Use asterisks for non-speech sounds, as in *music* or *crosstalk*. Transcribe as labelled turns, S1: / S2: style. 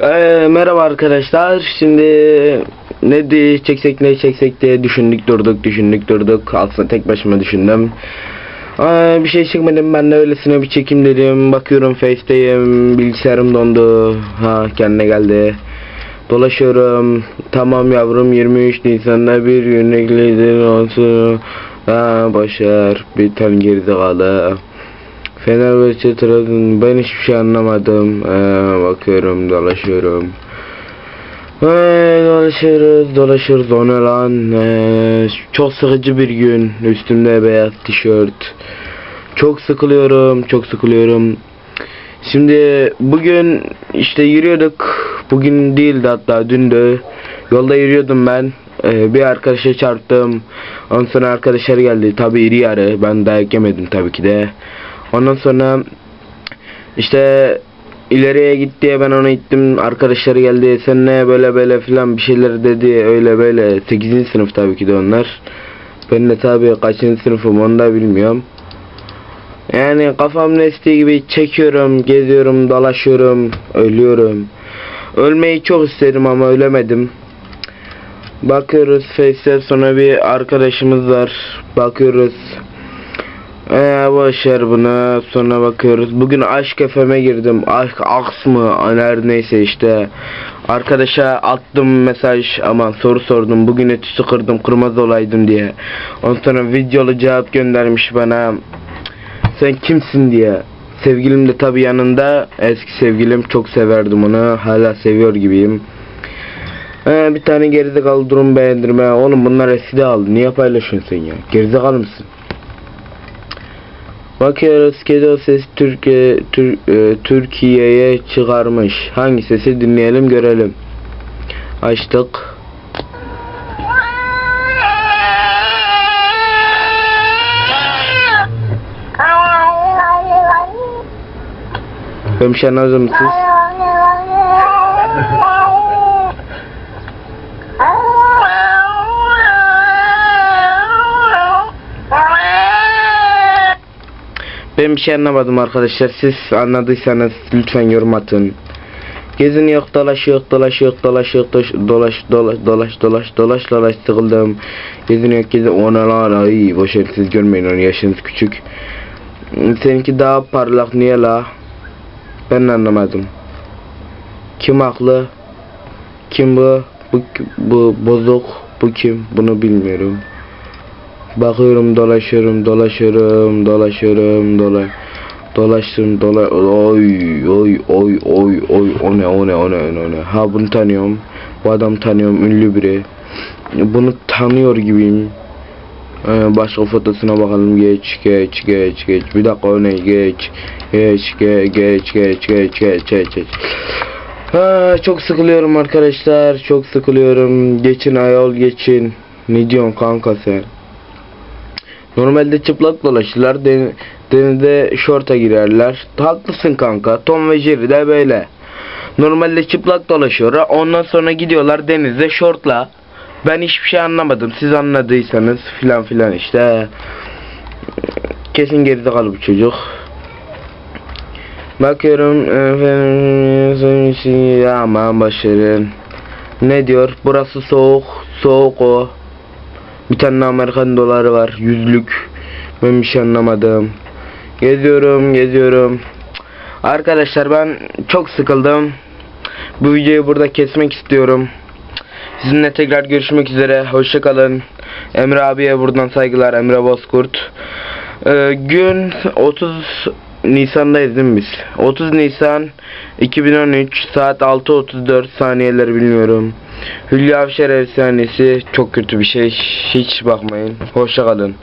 S1: Ee, merhaba arkadaşlar. Şimdi ne diye çeksek ne çeksek diye düşündük durduk düşündük durduk. Aslında tek başıma düşündüm. Ee, bir şey çıkmadım ben de öylesine bir çekim dedim. Bakıyorum Face'teyim. Bilgisayarım dondu. Ha kendine geldi. Dolaşıyorum. Tamam yavrum 23 Nisan'da bir günlük lider olsun. Ha başar. Bir tane gerizekalı. Fenerbahçe Trabzon ben hiçbir şey anlamadım. Ee, bakıyorum dolaşıyorum. Ee, dolaşıyoruz dolaşıyoruz o ne lan? Ee, çok sıkıcı bir gün. Üstümde beyaz tişört. Çok sıkılıyorum çok sıkılıyorum. Şimdi bugün işte yürüyorduk. Bugün değildi hatta dündü. Yolda yürüyordum ben. Ee, bir arkadaşa çarptım. Ondan sonra arkadaşlar geldi. Tabi iri yarı. Ben dayak yemedim tabii ki de ondan sonra işte ileriye git diye ben ona gittim arkadaşları geldi sen ne böyle böyle filan bir şeyler dedi öyle böyle. 8. sınıf tabii ki de onlar. Ben de tabii kaçıncı sınıfım onu da bilmiyorum. Yani kafam estiği gibi çekiyorum geziyorum dolaşıyorum ölüyorum. Ölmeyi çok isterim ama ölemedim. Bakıyoruz Face'te sonra bir arkadaşımız var. Bakıyoruz ee, boşver bunu sonra bakıyoruz. Bugün aşk efeme girdim. Aşk aks mı? Her neyse işte. Arkadaşa attım mesaj ama soru sordum. Bugün etüsü kırdım kırmızı olaydım diye. Ondan sonra videolu cevap göndermiş bana. Sen kimsin diye. Sevgilim de tabi yanında. Eski sevgilim çok severdim onu. Hala seviyor gibiyim. Ee, bir tane gerizekalı durum beğendirme. Oğlum bunlar eskide aldı. Niye paylaşıyorsun sen ya? Gerizekalı mısın? Bakıyoruz kedi o ses Türkiye Tür, e, Türkiye'ye çıkarmış. Hangi sesi dinleyelim görelim. Açtık. Hemşen hazır mısınız? *laughs* Ben bir şey anlamadım arkadaşlar. Siz anladıysanız lütfen yorum atın. Gezin yok dolaş yok dolaş yok dolaş dolaş dolaş dolaş dolaş dolaş sıkıldım. Gezin yok gezin ona lan ay boşver siz görmeyin onu yaşınız küçük. Seninki daha parlak niye la? Ben anlamadım. Kim haklı? Kim bu? Bu, bu bozuk. Bu kim? Bunu bilmiyorum. Bakıyorum dolaşıyorum dolaşıyorum dolaşıyorum dola dolaştım dola oy oy oy oy oy o ne o ne o ne o ne, ha bunu tanıyorum. Bu adam tanıyorum ünlü biri. Bunu tanıyor gibiyim. Ee, başka fotosuna bakalım. Geç geç geç geç. Bir dakika o ne? Geç geç geç geç geç geç geç geç. Ha, çok sıkılıyorum arkadaşlar. Çok sıkılıyorum. Geçin ayol geçin. Ne diyorsun kanka sen Normalde çıplak dolaşırlar. Den denizde şorta girerler. Haklısın kanka. Tom ve Jerry de böyle. Normalde çıplak dolaşıyorlar. Ondan sonra gidiyorlar denizde şortla. Ben hiçbir şey anlamadım. Siz anladıysanız filan filan işte. Kesin geride kalır bu çocuk. Bakıyorum efendim aman başarın. Ne diyor? Burası soğuk. Soğuk o. Bir tane Amerikan doları var. Yüzlük. Ben bir şey anlamadım. Geziyorum, geziyorum. Arkadaşlar ben çok sıkıldım. Bu videoyu burada kesmek istiyorum. Sizinle tekrar görüşmek üzere. Hoşçakalın. Emre abiye buradan saygılar. Emre Bozkurt. Ee, gün 30 Nisan'dayız değil mi biz? 30 Nisan 2013 saat 6.34 saniyeler bilmiyorum. Hülya Avşar efsanesi çok kötü bir şey. Hiç bakmayın. Hoşça kalın.